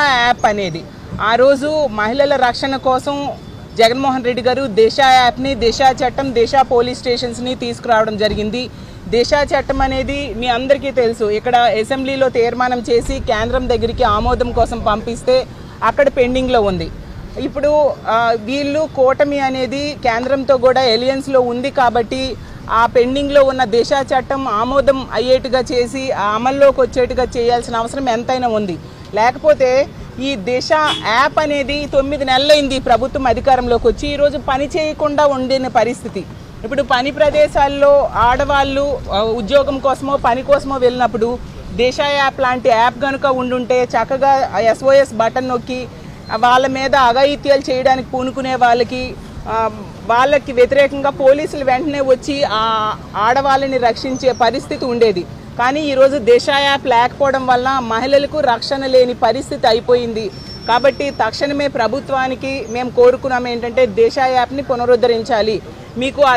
App అనేది. ఆ రోజు మహిళల రక్షణ కోసం జగన్మోహన్ రెడ్డి గారు దిశ యాప్ని దిశ చట్టం దిశ పోలీస్ స్టేషన్స్ని తీసుకురావడం జరిగింది. దిశ చట్టం అనేది మీ అందరికీ తెలుసు. ఇక్కడ అసెంబ్లీలో తీర్మానం చేసి కేంద్రం దగ్గరికి ఆమోదం కోసం పంపిస్తే అక్కడ పెండింగ్లో ఉంది. ఇప్పుడు వీళ్ళు కూటమి అనేది కేంద్రంతో కూడా ఎలియన్స్లో ఉంది కాబట్టి ఆ పెండింగ్లో ఉన్న దిశ చట్టం ఆమోదం అయ్యేట్టుగా చేసి ఆ అమల్లోకి వచ్చేట్టుగా చేయాల్సిన అవసరం ఎంతైనా ఉంది. లేకపోతే ఈ దిశ యాప్ అనేది తొమ్మిది నెలలైంది. ప్రభుత్వం అధికారంలోకి వచ్చి ఈరోజు పని చేయకుండా ఉండిన పరిస్థితి. ఇప్పుడు పని ప్రదేశాల్లో ఆడవాళ్ళు ఉద్యోగం కోసమో పని కోసమో వెళ్ళినప్పుడు దిశ యాప్ లాంటి యాప్ కనుక ఉండుంటే చక్కగా ఎస్ఓఎస్ బటన్ నొక్కి వాళ్ళ మీద అఘాయిత్యాలు చేయడానికి పూనుకునే వాళ్ళకి వాళ్ళకి వ్యతిరేకంగా పోలీసులు వెంటనే వచ్చి ఆ ఆడవాళ్ళని రక్షించే పరిస్థితి ఉండేది. కానీ ఈరోజు దిశ యాప్ లేకపోవడం వల్ల మహిళలకు రక్షణ లేని పరిస్థితి అయిపోయింది. కాబట్టి తక్షణమే ప్రభుత్వానికి మేము కోరుకున్నాం ఏంటంటే దిశ యాప్ని పునరుద్ధరించాలి. మీకు ఆ